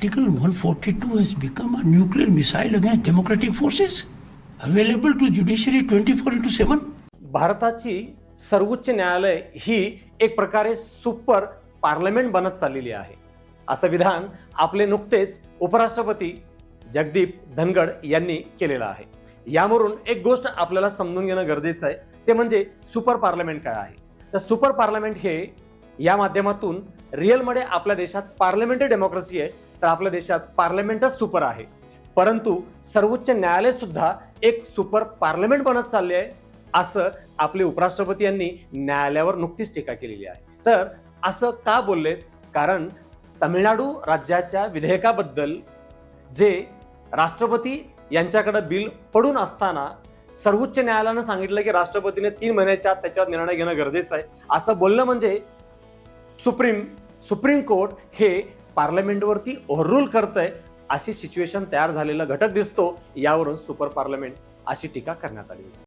Article 142 has become a nuclear missile against democratic forces, available to judiciary 24 into 7. भारताची सर्वोच्च न्यायालय ही एक प्रकारे सुपर पार्लमेंट बनत चाललेली आहे. असं विधान आपले नुकतेच उपराष्ट्रपती जगदीप धनगड यांनी केलेलं आहे. यावरून एक गोष्ट आपल्याला समजून घेणं गरजेचं आहे ते म्हणजे सुपर पार्लमेंट काय आहे? तर सुपर पार्लमेंट हे या माध्यमातून रिअलमध्ये आपल्या देशात पार्लमेंटरी डेमोक्रेसी आहे तर आपल्या देशात पार्लमेंटच सुपर आहे. परंतु सर्वोच्च न्यायालय सुद्धा एक सुपर पार्लमेंट बनत चालले आहे असं आपले उपराष्ट्रपती यांनी न्यायालयावर नुकतीच टीका केलेली आहे. तर असं का बोललेत? कारण तमिळनाडू राज्याच्या विधेयकाबद्दल जे राष्ट्रपती यांच्याकडे बिल पडून असताना सर्वोच्च न्यायालयानं सांगितलं की राष्ट्रपतीने तीन महिन्याच्या आत त्याच्यावर निर्णय घेणं गरजेचं आहे. असं बोलणं म्हणजे सुप्रीम सुप्रीम कोर्ट हे पार्लमेंटवरती ओव्हररूल करतंय अशी सिच्युएशन तयार झालेला घटक दिसतो यावरून सुपर पार्लमेंट अशी टीका करण्यात आली